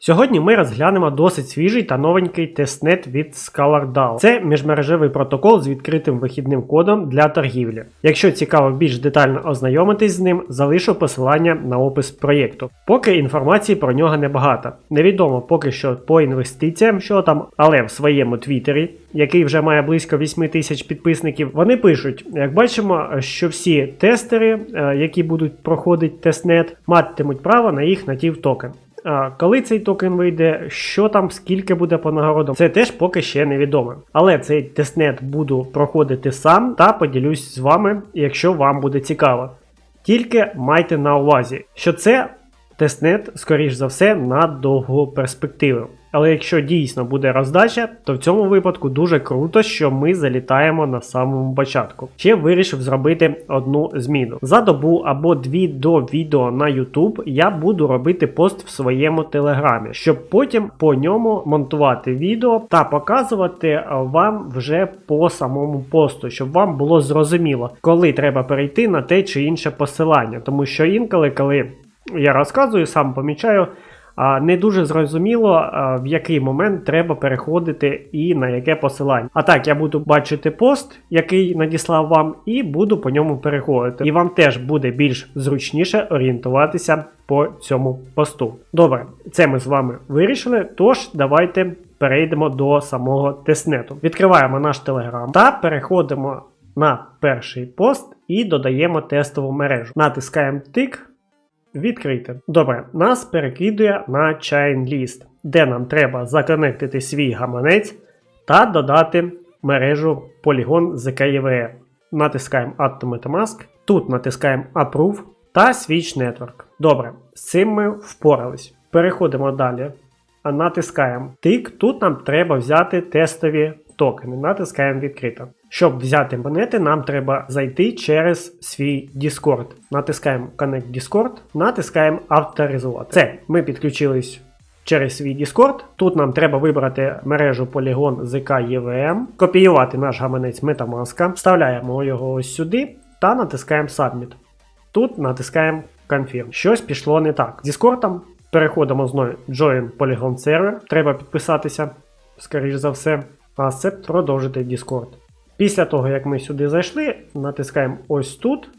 Сьогодні ми розглянемо досить свіжий та новенький тестнет від ScalarDAO. Це міжмережевий протокол з відкритим вихідним кодом для торгівлі. Якщо цікаво більш детально ознайомитись з ним, залишу посилання на опис проєкту. Поки інформації про нього небагато. Невідомо поки що по інвестиціям, що там, але в своєму твіттері, який вже має близько 8 тисяч підписників, вони пишуть: як бачимо, що всі тестери, е, які будуть проходити тестнет, матимуть право на їх натів токен. Коли цей токен вийде, що там, скільки буде по нагородам, це теж поки ще невідомо. Але цей тестнет буду проходити сам та поділюсь з вами, якщо вам буде цікаво. Тільки майте на увазі, що це тестнет, скоріш за все, на довгу перспективу. Але якщо дійсно буде роздача, то в цьому випадку дуже круто, що ми залітаємо на самому початку. Ще вирішив зробити одну зміну. За добу або дві до відео на YouTube я буду робити пост в своєму телеграмі, щоб потім по ньому монтувати відео та показувати вам вже по самому посту, щоб вам було зрозуміло, коли треба перейти на те чи інше посилання. Тому що інколи, коли я розказую, сам помічаю. Не дуже зрозуміло, в який момент треба переходити і на яке посилання. А так, я буду бачити пост, який надіслав вам, і буду по ньому переходити. І вам теж буде більш зручніше орієнтуватися по цьому посту. Добре, це ми з вами вирішили. Тож, давайте перейдемо до самого тестнету. Відкриваємо наш телеграм та переходимо на перший пост і додаємо тестову мережу. Натискаємо тик. Відкрити. Добре, нас перекидує на Chain List, де нам треба законектити свій гаманець та додати мережу Polygon ZKEVE. Натискаємо Add to MetaMask. Тут натискаємо Approve та Switch Network. Добре, з цим ми впорались. Переходимо далі. Натискаємо тик. Тут нам треба взяти тестові токени. Натискаємо відкрито. Щоб взяти монети, нам треба зайти через свій Discord. Натискаємо Connect Discord, натискаємо авторизувати. Це ми підключились через свій Discord. Тут нам треба вибрати мережу Polygon ZK EVM, копіювати наш гаманець Metamask, вставляємо його ось сюди та натискаємо Submit. Тут натискаємо Confirm. Щось пішло не так. З Discord переходимо знову Join Polygon Server. Треба підписатися, скоріш за все. Accept, продовжити Discord. Після того, як ми сюди зайшли, натискаємо ось тут.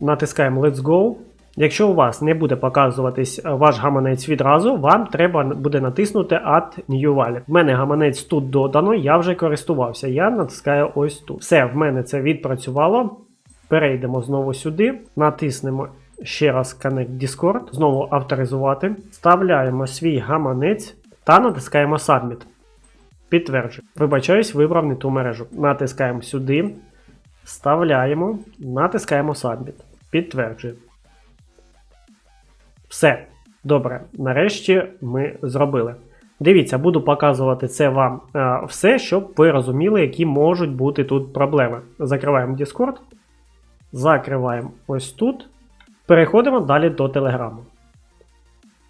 Натискаємо Let's Go. Якщо у вас не буде показуватись ваш гаманець відразу, вам треба буде натиснути Add New Wallet. В мене гаманець тут додано, я вже користувався. Я натискаю ось тут. Все, в мене це відпрацювало. Перейдемо знову сюди, натиснемо ще раз Connect Discord, знову авторизувати. Вставляємо свій гаманець та натискаємо Submit. Підтверджую. Вибачаюсь, вибрав не ту мережу. Натискаємо сюди, вставляємо, натискаємо Submit. Підтверджую. Все. Добре. Нарешті ми зробили. Дивіться, буду показувати це вам е, все, щоб ви розуміли, які можуть бути тут проблеми. Закриваємо Discord. Закриваємо ось тут. Переходимо далі до Телеграму.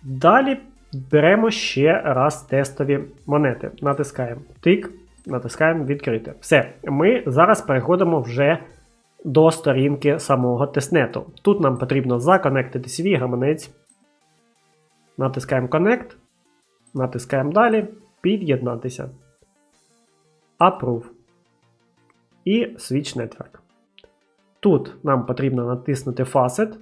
Далі Беремо ще раз тестові монети. Натискаємо тик, натискаємо відкрити. Все, ми зараз переходимо вже до сторінки самого тестнету. Тут нам потрібно законектити свій гаманець. Натискаємо Connect. Натискаємо далі. Під'єднатися. Approve. І Switch Network. Тут нам потрібно натиснути Facet.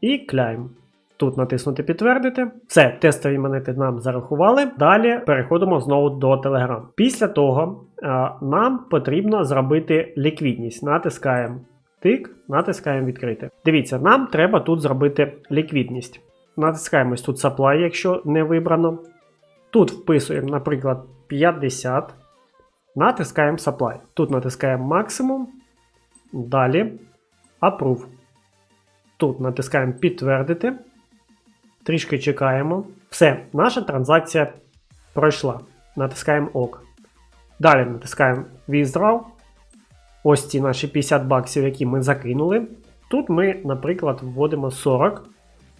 І Climb. Тут натиснути підтвердити. Все, тестові монети нам зарахували. Далі переходимо знову до Telegram. Після того а, нам потрібно зробити ліквідність. Натискаємо тик, натискаємо відкрити. Дивіться, нам треба тут зробити ліквідність. Натискаємось тут supply, якщо не вибрано. Тут вписуємо, наприклад, 50. Натискаємо supply. Тут натискаємо максимум. Далі approve. Тут натискаємо підтвердити. Трішки чекаємо. Все, наша транзакція пройшла. Натискаємо ОК. Далі натискаємо Withdraw. Ось ці наші 50 баксів, які ми закинули. Тут ми, наприклад, вводимо 40.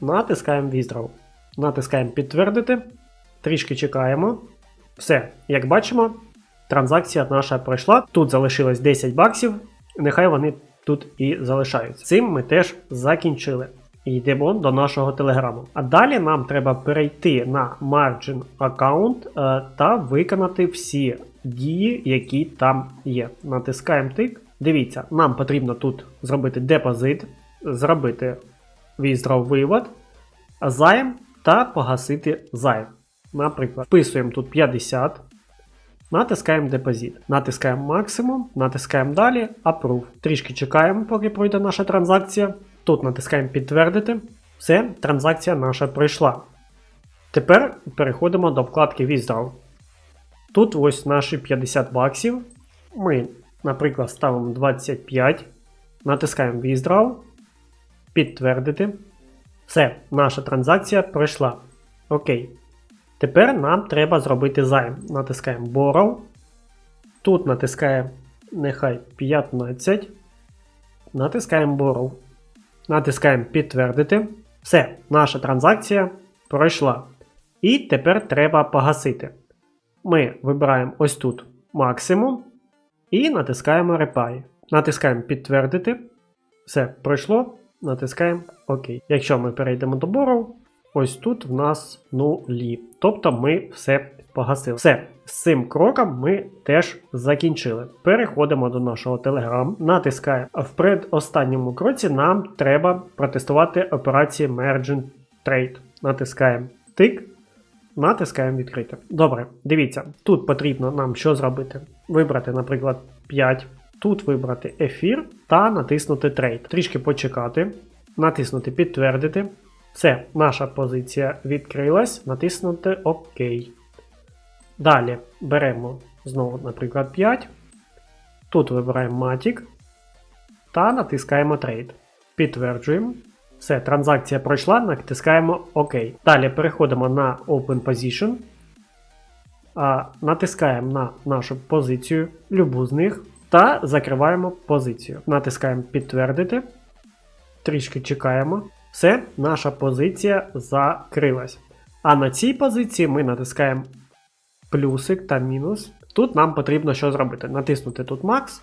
Натискаємо Withdraw. Натискаємо підтвердити. Трішки чекаємо. Все, як бачимо, транзакція наша пройшла. Тут залишилось 10 баксів. Нехай вони тут і залишаються. Цим ми теж закінчили. Йдемо до нашого телеграму. А далі нам треба перейти на Margin аккаунт е, та виконати всі дії, які там є. Натискаємо тик. Дивіться, нам потрібно тут зробити депозит, зробити withdraw вивод, займ та погасити займ. Наприклад, вписуємо тут 50. Натискаємо депозит. Натискаємо максимум, натискаємо далі, Approve. Трішки чекаємо, поки пройде наша транзакція. Тут натискаємо підтвердити. Все, транзакція наша пройшла. Тепер переходимо до вкладки Withdraw. Тут ось наші 50 баксів. Ми, наприклад, ставимо 25. Натискаємо Withdraw. Підтвердити. Все, наша транзакція пройшла. Окей. Тепер нам треба зробити займ. Натискаємо Borrow. Тут натискаємо нехай 15. Натискаємо Borrow. Натискаємо підтвердити. Все, наша транзакція пройшла. І тепер треба погасити. Ми вибираємо ось тут максимум і натискаємо Repay. Натискаємо підтвердити. Все, пройшло. Натискаємо ОК. Якщо ми перейдемо до Borrow, ось тут в нас нулі. Тобто ми все погасили. Все, з цим кроком ми теж закінчили. Переходимо до нашого Telegram, натискаємо в предостанньому кроці. Нам треба протестувати операції Merging Trade. Натискаємо тик. Натискаємо відкрити. Добре, дивіться, тут потрібно нам що зробити? Вибрати, наприклад, 5. Тут вибрати ефір та натиснути трейд. Трішки почекати, натиснути підтвердити. Все, наша позиція відкрилась, натиснути ОК. Далі беремо знову, наприклад, 5. Тут вибираємо Matic та натискаємо Trade. Підтверджуємо. Все, транзакція пройшла, натискаємо ОК. Далі переходимо на Open Position. А, натискаємо на нашу позицію, любу з них, та закриваємо позицію. Натискаємо підтвердити. Трішки чекаємо. Все, наша позиція закрилась. А на цій позиції ми натискаємо плюсик та мінус. Тут нам потрібно що зробити? Натиснути тут Max,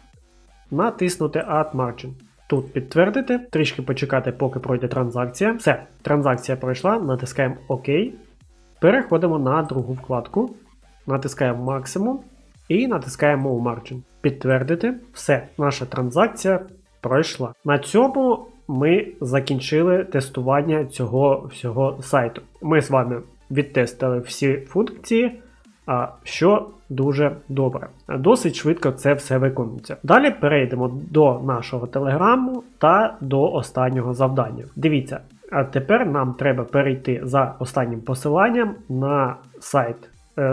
натиснути Add Margin. Тут підтвердити, трішки почекати, поки пройде транзакція. Все, транзакція пройшла, натискаємо ОК. Переходимо на другу вкладку, натискаємо максимум і натискаємо Margin. Підтвердити, все, наша транзакція пройшла. На цьому ми закінчили тестування цього всього сайту. Ми з вами відтестили всі функції, що дуже добре. Досить швидко це все виконується. Далі перейдемо до нашого телеграму та до останнього завдання. Дивіться, а тепер нам треба перейти за останнім посиланням на сайт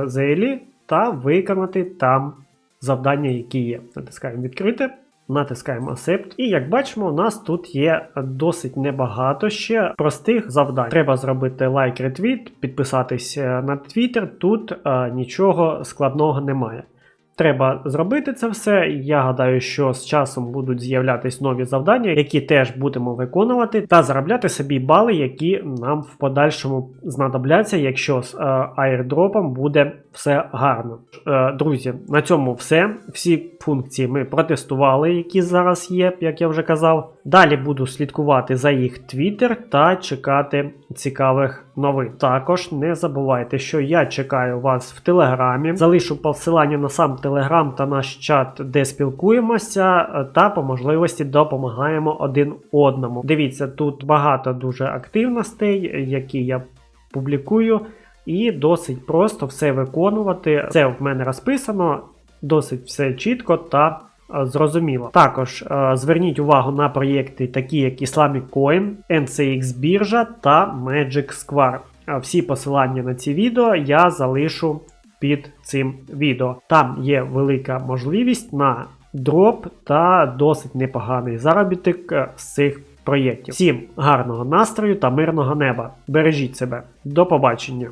зелі ZLE та виконати там завдання, які є. Натискаємо відкрити. Натискаємо Accept. І як бачимо, у нас тут є досить небагато ще простих завдань. Треба зробити лайк, ретвіт, підписатись е, на Twitter. Тут е, нічого складного немає. Треба зробити це все. Я гадаю, що з часом будуть з'являтись нові завдання, які теж будемо виконувати, та заробляти собі бали, які нам в подальшому знадобляться, якщо з е, аірдропом буде все гарно. Е, друзі, на цьому все. Всі функції ми протестували, які зараз є, як я вже казав. Далі буду слідкувати за їх твіттер та чекати цікавих новин. Також не забувайте, що я чекаю вас в телеграмі. Залишу посилання на сам телеграм та наш чат, де спілкуємося, та по можливості допомагаємо один одному. Дивіться, тут багато дуже активностей, які я публікую, і досить просто все виконувати. Це в мене розписано, досить все чітко та е, зрозуміло. Також е, зверніть увагу на проєкти, такі як Islamic Coin, NCX біржа та Magic Square. Е, Всі посилання на ці відео я залишу під цим відео. Там є велика можливість на дроп та досить непоганий заробіток е, з цих проєктів. Всім гарного настрою та мирного неба. Бережіть себе. До побачення!